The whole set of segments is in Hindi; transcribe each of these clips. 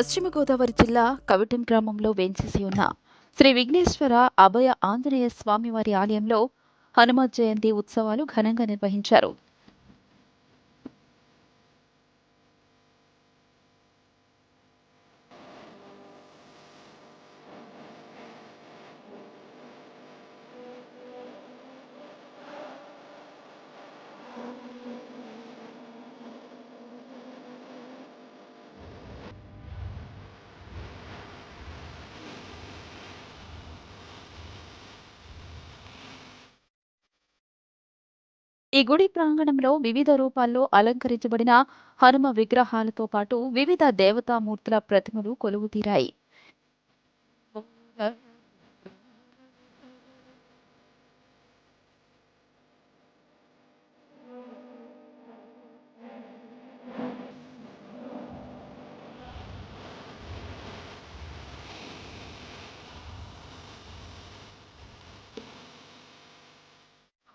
పశ్చిమ గోదావరి జిల్లా కవిటం గ్రామంలో వేంచేసి ఉన్న శ్రీ విఘ్నేశ్వర అభయ ఆంజనేయ స్వామివారి ఆలయంలో హనుమత్ జయంతి ఉత్సవాలు ఘనంగా నిర్వహించారు. ఈ గుడి ప్రాంగణంలో వివిధ రూపాల్లో అలంకరించబడిన హనుమ విగ్రహాలతో పాటు వివిధ దేవతామూర్తుల ప్రతిమలు కొలువుతీరాయి.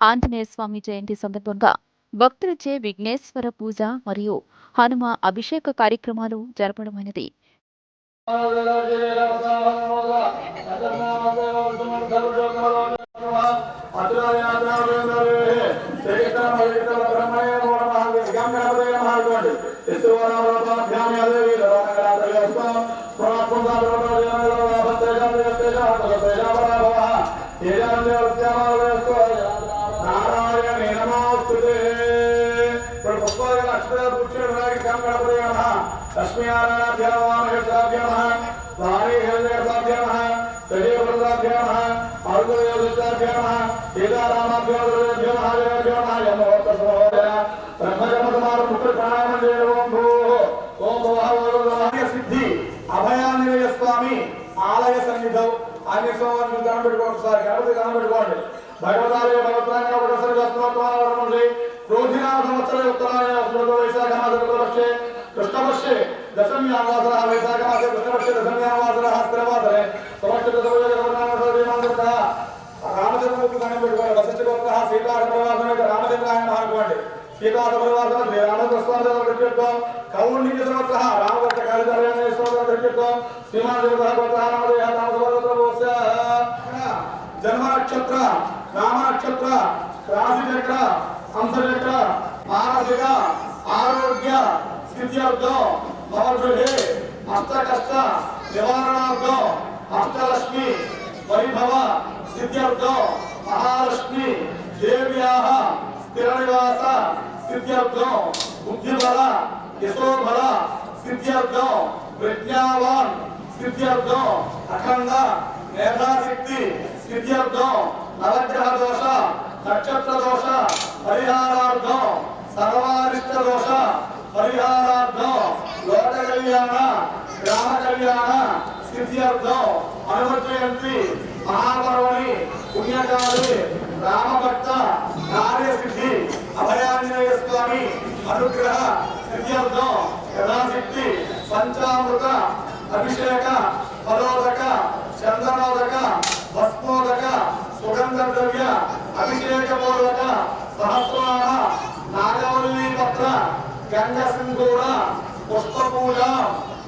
ఆంజనేయ స్వామి జయంతి సందర్భంగా భక్తులచే విఘ్నేశ్వర పూజ మరియు హనుమ అభిషేక కార్యక్రమాలు జరపడమైనది. నమః లక్ష్మీనారాయణాభ్య నమః మహేశ్వరాభ్య నమః వాణి హిరణ్యగర్భాభ్య నమః సజీవృతాభ్య నమః అరుణోదయాభ్య నమః సీతారామాభ్య నమః దేవాభ్య నమః యమోత్త సహోదర బ్రహ్మజమతమార ముఖ్య ప్రాణాయామం చేయడం ఓం భూ ఓం భవహ సిద్ధి అభయాంజనేయ స్వామి ఆలయ సన్నిధౌ ఆంజనేయ స్వామిని దండం పెట్టుకోండి సార్ గణపతి దండం పెట్టుకోండి భగవతాలయ భగవతాంగ వరసరగస్తోత్రమాలే క్రోధినా సంవత్సర ఉత్తరాయ స్మృత వైశాఖ మాసే కృష్ణపక్షే దశమ్యావాసర వైశాఖ మాసే కృష్ణపక్ష దశమ్యావాసర స్థిరవాసరే సమక్ష రామచంద్రుడు కణం పెట్టుకోండి వశిష్ఠ గోత్ర సీతాహ ప్రవాసం అయితే రామచంద్రాయణ మానుకోండి సీతాహ ప్రవాసం రామచంద్ర స్వామి పెట్టుకోం కౌండికి సంవత్సర రామగోత్ర కాళిదారాయణ స్వామి పెట్టుకోం ఆరోగ్య స్థితి అర్థం భవగృహే అష్ట కష్ట నివారణార్థం అష్టలక్ష్మి వైభవ స్థిత్యర్థం మహాలక్ష్మి దేవ్యాహ స్థిర నివాస స్థిత్యర్థం బుద్ధిబల యశోబల స్థిత్యర్థం ప్రజ్ఞావాన్ స్థిత్యర్థం అఖండ మేధాశక్తి స్థిత్యర్థం నవగ్రహ దోష నక్షత్ర దోష పరిహారార్థం సర్వారిష్ట దోష పరిహారార్థం లోక కళ్యాణ గ్రామ కళ్యాణ స్థిత్యర్థం అనుమతి మహాపర్వణి పుణ్యకాలి రామభక్త కార్యసిద్ధి అభయాంజనేయ స్వామి అనుగ్రహ స్థిత్యర్థం యథాశక్తి పంచామృత అభిషేక ఫలోదక చందనోదక భస్మోదక సుగంధ ద్రవ్య అభిషేక పూర్వక సహస్రాన నాగవల్లి పత్ర గంగసింధూర పుష్పపూజ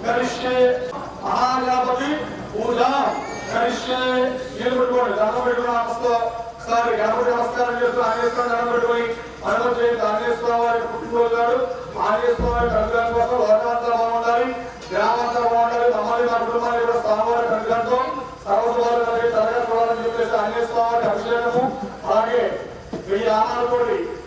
కరిష్యే మహాగణపతి పూజ కరిష్యే నీళ్ళు పెట్టుకోండి దండం పెట్టుకున్న అవస్థ సార్ గణపతి నమస్కారం చేస్తూ ఆంజనేయస్వామి దండం పెట్టుకుని అనుమతి ఆంజనేయస్వామి వారి పుట్టినరోజు గారు ఆంజనేయస్వామి వారి కోసం లోకమంతా బాగుండాలి. గ్రామంతా బాగుండాలి. మమ్మల్ని మా కుటుంబాన్ని కూడా స్వామివారి కనుగొనతో సర్వసువారు తరగతి చూడాలని చెప్పేసి ఆంజనేయస్వామి వారికి అభిషేకము. అలాగే మీ ఆనాలు కూడా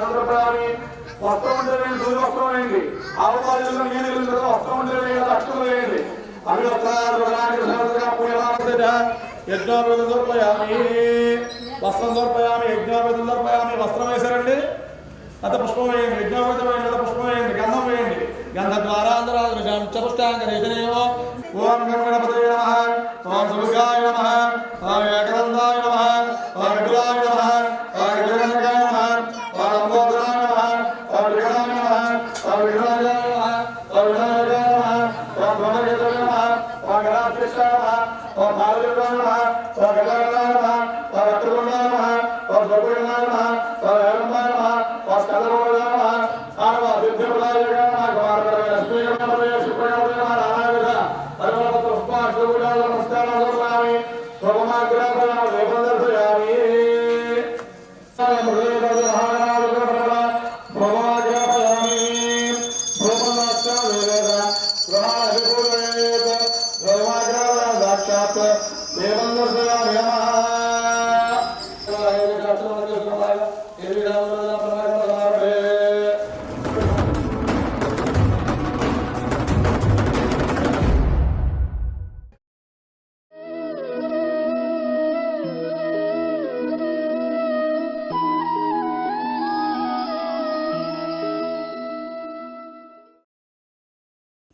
సమర్పయామి వస్త్రం ఉంటే వేయండి దూరం వస్త్రం వేయండి ఆవుపాలు నేను వెళ్ళిన తర్వాత వస్త్రం ఉంటే వేయండి అష్టం వేయండి అవి యజ్ఞోపేతం దొరపయామి వస్త్రం దొరపయామి యజ్ఞోపేతం దొరపయామి వస్త్రం వేశారండి? అంత పుష్పం వేయండి. యజ్ఞోపేతం వేయండి. అత పుష్పం వేయండి. గంధం వేయండి. గంధ ద్వారా చపుష్టాంగరేషనేవో ఓం గణపతి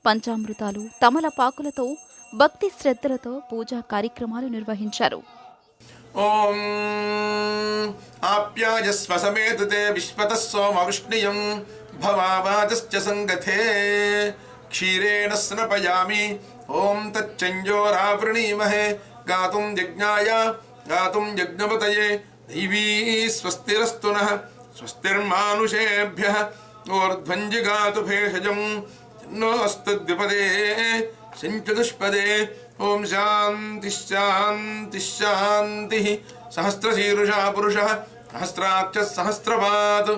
పంచామృతాలు తమలపాకులతో భక్తి శ్రద్ధలతో పూజా కార్యక్రమాలు నిర్వహించారు ॐ आप्यायस्व समेत ते विश्वतः सोमवृष्णियं भवावाचश्च सङ्गथे क्षीरेण स्नपयामि ॐ तच्चञ्जोरावृणीमहे गातुं यज्ञाय गातुं यज्ञपतये दैवी स्वस्तिरस्तु नः स्वस्तिर्मानुषेभ्यः ऊर्ध्वञ्जिगातु भेषजं నోస్తుద్విపదే శంచతుష్పదే ఓం శాంతి శాంతి శాంతి సహస్రశీర్ష పురుష సహస్రాక్ష సహస్రపాత్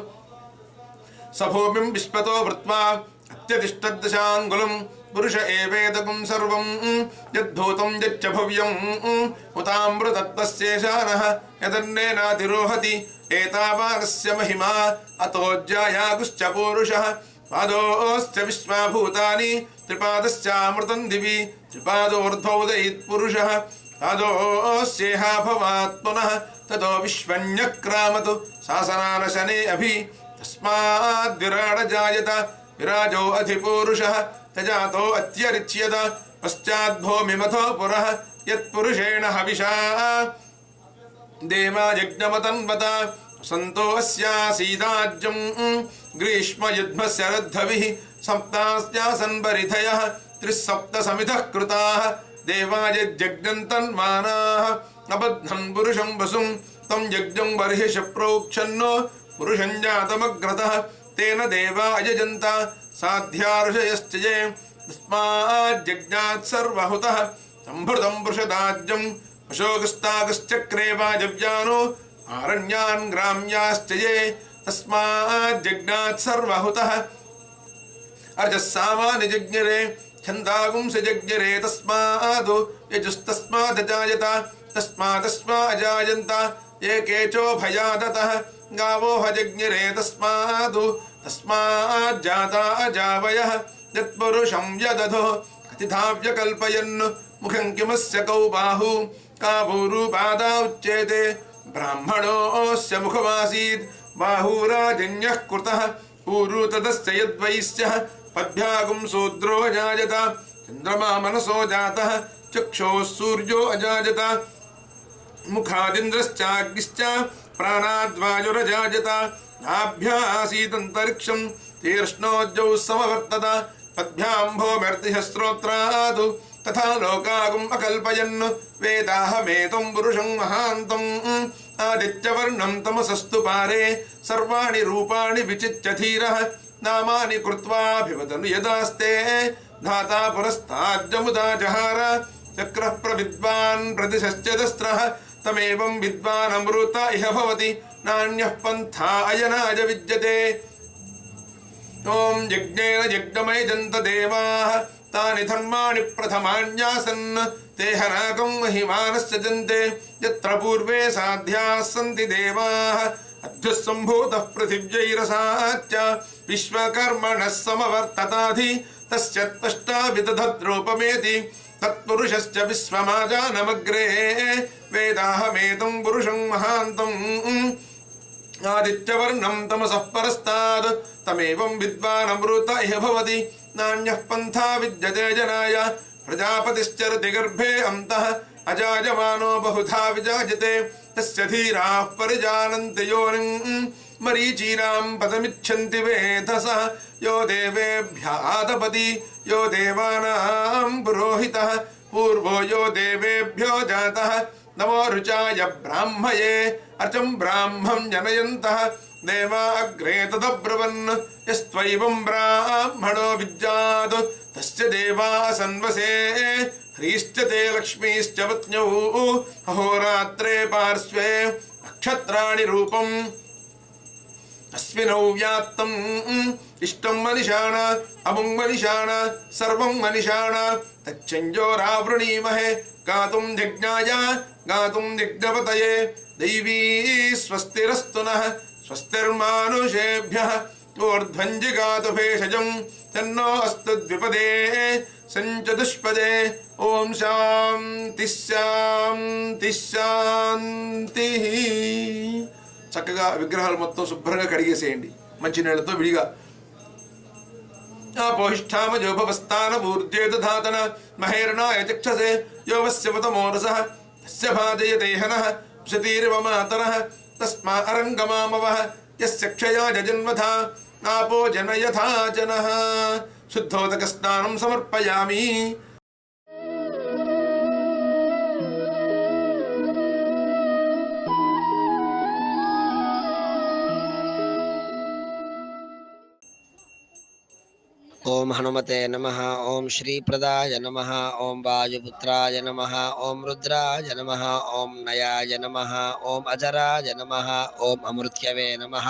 సభూమిం విశ్వతో వృత్వా అత్యతిష్టదశాంగులం పురుష ఏవేదకం సర్వం యద్ధూతం యచ్చ భవ్యం ఉతామృతత్తస్యేషాన యదన్నేనాతిరోహతి ఏతావానస్య మహిమా అతోజ్జాయాగుశ్చ పూరుష पादोश्च विश्वाभूतानि त्रिपादश्चामृतं दिवि त्रिपादोर्ध्वोदयित्पुरुषः पादोस्येहा भवात् पुनः ततो विश्वन्यक्रामतु शासनानशने अभि। तस्माद्विराड जायत विराजो अधिपूरुषः तजातो अत्यरिच्यत। पश्चाद्भूमिमथो पुरः यत्पुरुषेण हविषा। देवायज्ञमतन्वत सन्तो अस्यासीदाज्यं ग्रीष्मयुध्मस्य रद्धविः सप्तास्यासन् परिधयः त्रिसप्तसमितः कृताः। देवायज्ञन्तन्मानाः अबद्धन् पुरुषं वसुं, तं यज्ञं बर्हिष प्रोक्षन्नो। पुरुषं जातमग्रतः, तेन देवा अयजन्त साध्यार्षयश्च ये तस्माज्जज्ञात् सर्वहुतः अशोकस्ताकश्चक्रे वाजव्यानो। आरण्यान् ग्राम्याश्च ये तस्माज्जज्ञात् सर्वहुतः। अर्जः सामान्यजज्ञरे छन्दागुंसजज्ञरे तस्मादु यजुस्तस्मादजायत तस्मादस्मा अजायन्त ये केचोभयादतः गावो हजज्ञरे तस्मादु तस्माज्जाता अजावयः। यत्पुरुषं यदधो कथिताव्यकल्पयन् मुखं किमस्य कौ बाहु का भूरुपादा उच्येते ब्राह्मणोऽस्य मुखमासीत् बाहुराजन्यः कृतः ऊरु तदस्य यद्वैश्यः पद्भ्यागुं शूद्रो अजायत चन्द्रमा मनसो जातः, चक्षोः सूर्यो अजायत मुखादिन्द्रश्चाग्निश्च प्राणाद्वायुरजायत नाभ्यासीदन्तरिक्षं तीक्ष्णोज्जौ समवर्तत पद्भ्याम्भोमर्तिः स्रोत्रादु तथा लोकागुम् अकल्पयन्। वेदाहमेतं पुरुषं महान्तम् आदित्यवर्णं तमसस्तु पारे। सर्वाणि रूपाणि विचित्य धीरः। नामानि कृत्वाभिवदनु यदास्ते। धाता पुरस्ताज्जमुदा जहार। चक्रः प्रविद्वान् प्रतिशश्च दस्त्रः तमेवं विद्वानमृत इह भवति। नान्यः पन्था अयनाय विद्यते। ॐ यज्ञेन यज्ञमयजन्त देवाः తాని ధర్మాణి ప్రథమాన్యాసన్. తే హనాకం మహిమానశ్చంతే ఎత్ర పూర్వే సాధ్యాः సంతి దేవాः. అధ్యుస్సంభూతः పృథివ్యైరసాచ్చ విశ్వకర్మణः సమవర్తతాధి తస్య త్వష్టా విదధద్రూపమేతి తత్పురుషశ్చ విశ్వమాజానమగ్రే. వేదాహమేతం పురుషం మహాంతం. ఆదిత్యవర్ణం తమసః పరస్తాద్. తమేవం విద్వానమృత ఇహ భవతి. नान्यः पन्था विद्यते जनाय। प्रजापतिश्चरति गर्भे अन्तः अजायमानो बहुधा विजायते। तस्य धीराः परिजानन्ति योनिम्। मरीचीनां पदमिच्छन्ति वेधसः। यो देवेभ्यादपति यो देवानां पुरोहितः। पूर्वो यो देवेभ्यो जातः। नमो रुचाय ब्राह्मये। अर्चं ब्राह्मं जनयन्तः। देवा अग्रे तदब्रवन् यस्त्वैवं ब्राह्मणो विद्यात् तस्य देवा सन्वसे ह्रीश्च ते लक्ष्मीश्च पत्न्यौ, अहोरात्रे पार्श्वे नक्षत्राणि रूपम्। अस्मिनौ व्याप्तम् इष्टं मनिषाण, अमुं मनिषाण, सर्वं मनिषाण तच्चञ्जोरावृणीमहे गातुं यज्ञाय, गातुं यज्ञपतये, दैवी स्वस्तिरस्तु नः। స్వస్తిర్మానుషేభ్య ఊర్ధ్వంజిగాతు భేషజం తన్నో అస్తు ద్విపదే సంచతుష్పదే ఓం శాంతి శాంతి శాంతి. చక్కగా విగ్రహాలు మొత్తం శుభ్రంగా కడిగేసేయండి. మంచినీళ్ళతో విడిగా. పోహిష్టామ జోభవస్థాన ఊర్జేతధాతన మహేర్ణాయ చక్షసే. యోవస్యవతమోరస తస్య భాజయతేహన శతీరివ మాతర. तस्मा अरङ्गमामवः यस्य क्षया जजन्मथा आपो जन। यथा शुद्धोदक शुद्धोदकस्नानं समर्पयामि। ओम हनुमते नमः ओम श्रीप्रदाय नमः ओम वायुपुत्राय नमः ओम रुद्राय नमः ओम नयाय नमः ओम अजराय नमः ओम अमृत्यवे नमः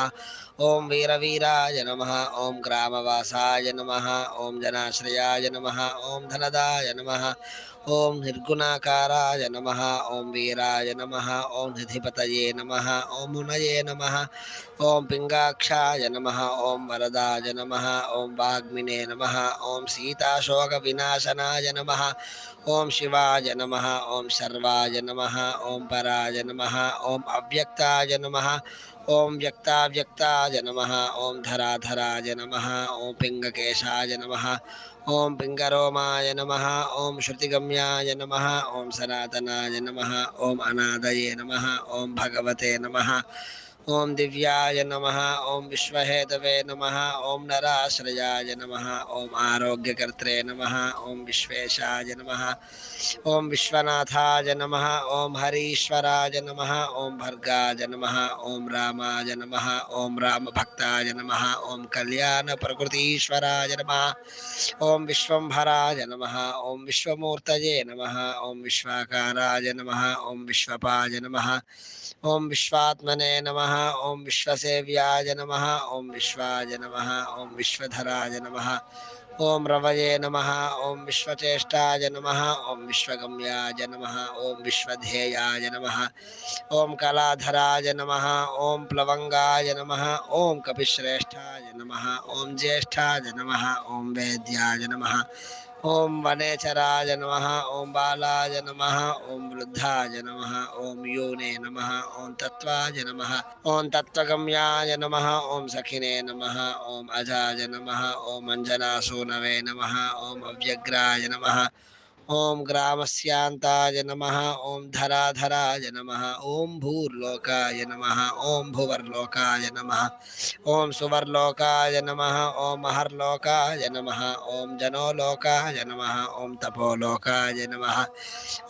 ओम वीरवीराय नमः ओम ग्रामवासाय नमः ओम जनाश्रयाय नमः ओम धनदाय नमः ఓం నిర్గుణాకారాయ నమ ఓం వీరాయ నమ ఓం నిధిపతయే నమ ఓం మునయే నమ ఓం పింగాక్షాయ నమ ఓం వరదాయ నమ ఓం వాగ్మినే నమ ఓం సీతాశోక వినాశనాయ నమ ఓం శివాయ నమ ఓం సర్వాయ నమ ఓం పరాయ నమ ఓం అవ్యక్తాయ నమ ॐ व्यक्ताव्यक्ताय नम ओं धराधराय नम ओं पिङ्गकेशाय नम ओं पिङ्गरोमाय नम ओं श्रुतिगम्याय नम ओं सनातनाय नम ओं अनादये नम ओं भगवते नमः। ओम दिव्याय नमः ओम विश्वहेदवे नमः ओम नराश्रयाय नमः ओम आरोग्यकर्त्रे नमः ओम विश्वेशाय नमः ओम विश्वनाथाय नमः ओम हरीश्वराय नमः ओम भर्गाय नमः ओम रामाय नमः ओम रामभक्ताय नमः ओम कल्याणप्रकृतीश्वराय नमः ओम विश्वम्भराय नमः ओम विश्वमूर्तये नमः ओम विश्वाकाराय नमः ओम विश्वपाय नमः ओम विश्वात्मने नमः ओं विश्वसेव्याय नम ओं विश्वाय नम ओं विश्वधराय नम ओं रवये नम ओं विश्वचेष्टाय नम ओं विश्वगम्याय नम ओं विश्वधेयाय नम ओं कलाधराय नम ओं प्लवंगाय नम ओं कपिश्रेष्ठाय नम ओं ज्येष्ठाय नम ओं वेद्याय नम ओम वनेचराज नमः ओं बालाज नमः ओं वृद्धाज नमः ओं योने नमः ओं तत्वाज नमः ॐ तत्वगम्याज नमः ॐ सखिने नमः ओं अजाज नमः ॐ अञ्जनासूनवे नमः ओं अव्यग्राज नमः ओम ग्रामस्यांताय नम ओम धराधराय नम ओम भूर्लोकाय नम ओम भुवर्लोकाय नम ओम सुवर्लोकाय नम ओम महर्लोकाय नम ओम जनोलोकाय नम ओम तपोलोकाय नम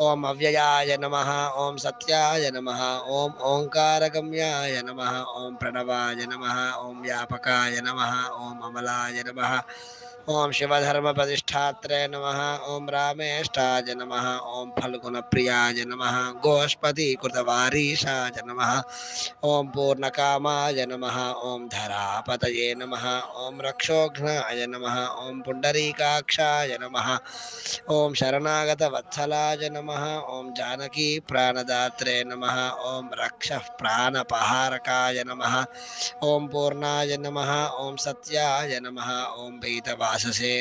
ओम अव्ययाय नम ओम सत्याय नम ओम ओंकारगम्याय नम ओम प्रणवाय नम ओम व्यापकाय नम ओम अमलाय नम ओम शिवधर्म प्रतिष्ठात्र नम ओं रामेष्टाज नम ओं फल्गुन प्रियाज नम गोष्पति कृतवारीशाज नम ओं पूर्ण कामाय नम ओं धरापत नम ओं रक्षोघ्नाय नम ओं पुंडरीकाक्षाय नम ओं शरणागत वत्सलाय नम ओं जानकी प्राणदात्रे नम ओं रक्ष प्राणपहारकाय नम ओं पूर्णाय नम ओं सत्याय नम ओं बीतवा वाससे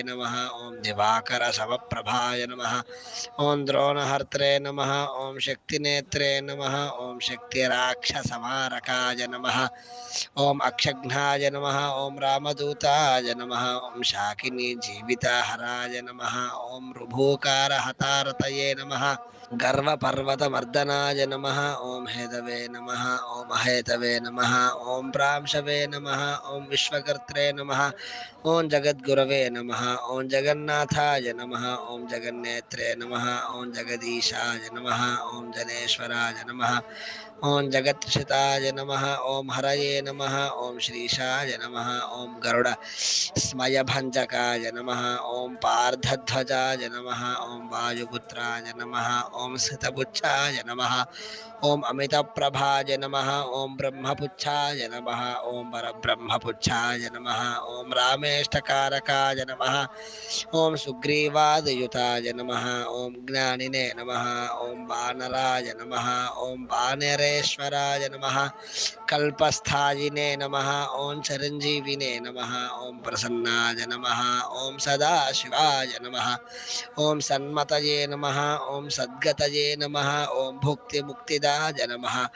दिवाकर ॐ प्रभाय नम ओं द्रोणहर्त्रे नम ओं शक्ति नेत्रे नम ओं शक्तिराक्षसमारकाय नम ओं अक्षघ्नाय नम ओं रामदूताय नम ओं शाकिनी जीविताहराय ओं ॐ रुभूकारहतारतये नम गर्वपर्वतमर्दनाय नम ओं हेदवे नम ओं अहेतवे नम ओं प्रांशवे नम ओं विश्वकर्त्रे नम ओं जगद्गुरवे नम ओं जगन्नाथाय नम ओं जगन्नेत्रे नम ओं जगदीशाय नम ओं जनेश्वराय नम ओम जगत्षिताय नम ओम हरये नम ओम श्रीशाय नम ओम गरुड स्मयभञ्जकाय नम ओम पार्धध्वजाय नमः ओम वायुपुत्राय नमः ओम स्थितपुच्छाय नमः ओम अमितप्रभाय नम ओम ब्रह्मपुच्छाय नमः ओम परब्रह्मपुच्छाय नम ओम रामेष्टकारकाय नम ओम सुग्रीवादयुताय नम ओम ज्ञानिने नम ओम बानराय नम ओम वानरे सर्वेश्वराय नमः। कल्पस्थायिने नमः। ॐ चिरञ्जीविने नमः। ॐ प्रसन्नाय नमः। ॐ सदाशिवाय नमः। ॐ सन्मतये नमः। ॐ सद्गतये नमः। ॐ भुक्तिमुक्तिदाय नमः।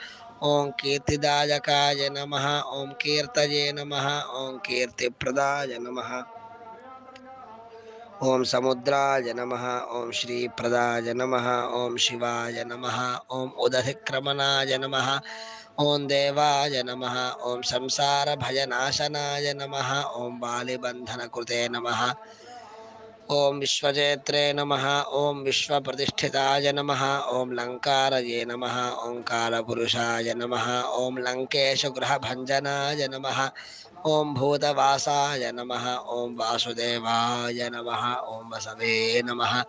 ओं कीर्तिदायकाय नमः। ओं कीर्तये नमः। ओं कीर्तिप्रदाय नमः। ओम समुद्राय नमः ओम श्री प्रदाय नमः ओम शिवाय नमः ओम उदधिक्रमणाय नमः ओम देवाय नमः ओम संसार भयनाशनाय नमः ओम बालिबंधन कृते नमः ओम विश्वजेत्रे नमः ओम विश्वप्रतिष्ठिताय नमः ओम लंकारये नमः ओंकारपुरुषाय नमः ओम लंकेशगृहभञ्जनाय नमः ओम भूतवासाय नमः ओम वासुदेवाय नमः ओम वसवे नमः।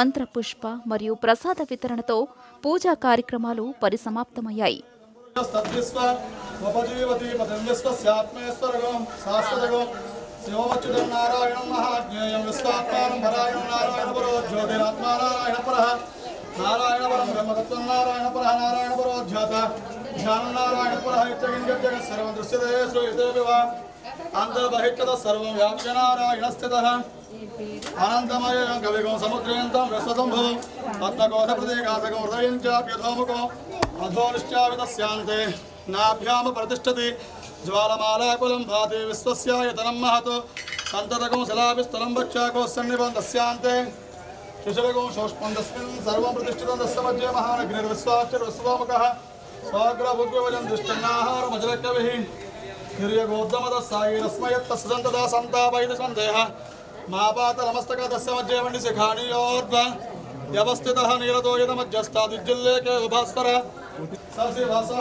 మంత్రపుష్ప మరియు ప్రసాద వితరణతో పూజా కార్యక్రమాలు పరిసమాప్తమయ్యాయి. సర్వం వివ సర్వం వ్యాప్య నారాయణ స్థితః అనంతమయ కవిగం సముద్రయంతం విశ్వసంభవం పద్మకోశ ప్రతీకాశకం హృదయం చాప్యధోముఖం అధోనిశ్చావితస్యాంతే నాభ్యామ ప్రతిష్టతి జ్వాలమాలాకులం భాతి విశ్వస్యాయతనం మహత్ సంతతకం శిలాభిస్థలం వక్షాకోసన్నిభం తస్యాంతే శిశురకం శోష్పందస్మిన్ సర్వం ప్రతిష్ఠితం తస్య మధ్య మహానగ్నిర్విశ్వాశ్చర్ విశ్వముఖः స్వాగ్రభుగ్వజం దుష్టన్నాహారమజలకవిः निर्यगोद्धमतस्सायिरस्मयत्तस्सन्तदा सन्तापयति सन्देह मापातनमस्तकदस्य मध्ये वण्डिशिखाणीयोर्ध्व यवस्थितः नीरतोयदमध्यस्तादिज्जिल्लेके उभास्वर सरसिभासः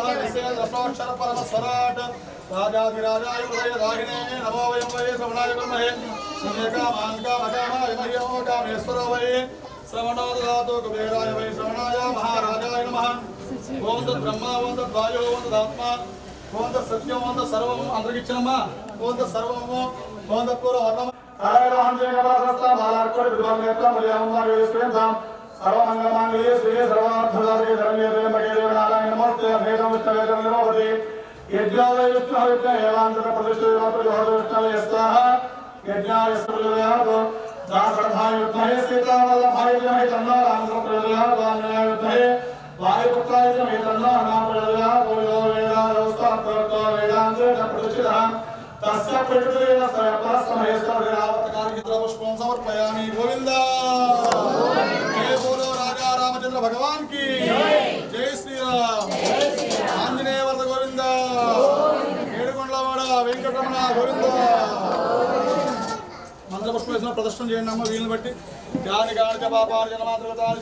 राजाधिराजायुदयदाहिने नमो वयं वये श्रवणाय कुर्महे समेकामान्कामकामायमह्यो कामेश्वरो वये श्रवणो ददातु कुबेराय वै श्रवणाय महाराजाय नमः। ओं तद्ब्रह्मा ओं तद्वायो, ओं तदात्मा। కోంత సత్యం వంద సర్వము అందరికి ఇచ్చినమ్మా కోంత సర్వము కోంత కూర వర్ణం సర్వమంగళమాంగళ్యే శ్రీయే సర్వార్థదారే ధరణ్యే త్రయంబకే దేవనారాయణ నమస్తే భేదం విష్ణు వేదం నిరోధి యజ్ఞాయ విష్ణు విష్ణు ఏవాంతర ప్రతిష్ఠ విష్ణు యస్తాహ యజ్ఞాయ ప్రజోదయాత్ దాసర్థాయ విద్మహే సీతావల్లభాయ విద్మహే తన్నో వారి పుష్పం సమర్పయామి గోవింద జయ రాజా రామచంద్ర భగవాన్కి జై శ్రీరామ్ ఆంజనేయ వరద గోవింద ఏడుకొండలవాడ వెంకటరమణ గోవింద మంత్ర పుష్పం ప్రదర్శన చేయండి అమ్మ వీళ్ళని బట్టి జాని గాడిక పాపాలు జనమాతృతాలు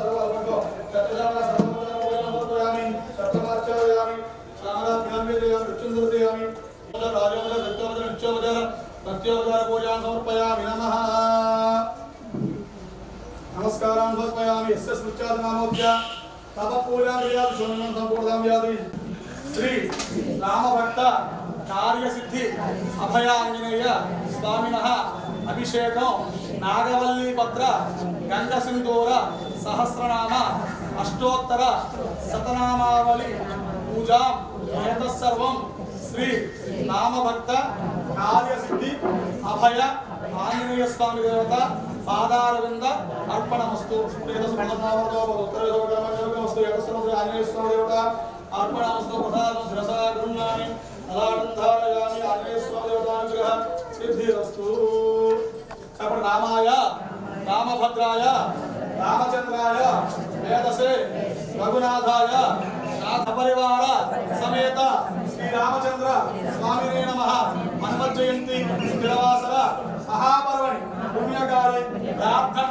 రుచుందరతి కానీ రాజోపద దత్తోపద నిత్యోపదార ప్రత్యోపదార పూజాన్ సమర్పయామి నమ నమస్కారాన్ సమర్పయామి ఎస్ ఎస్ ముత్యాద నామోభ్య తప పూజాన్ వ్యాధి శోభనం సంపూర్ణం వ్యాధి శ్రీ సహస్రనామ అష్టోత్తర శతనామావళి పూజా ఏతత్సర్వం శ్రీ నామభక్త కార్యసిద్ధి అభయ ఆంజనేయ స్వామి దేవత పాదారవింద అర్పణమస్తు. ఆంజనేయ స్వామి దేవత అర్పణమస్తు. ప్రసాదం శిరసా గృహ్ణామి అలానందారయామి ఆంజనేయ స్వామి దేవతానుగ్రహ సిద్ధిరస్తు అప్పుడు రామాయ రామభద్రాయ రామచంద్రాయ వేదసే రఘునాథాయ నాథ పరివార సమేత శ్రీ రామచంద్ర స్వామినే నమ. హనుమత్ జయంతి స్థిరవాసర మహాపర్వణి పుణ్యకాలి ప్రార్థన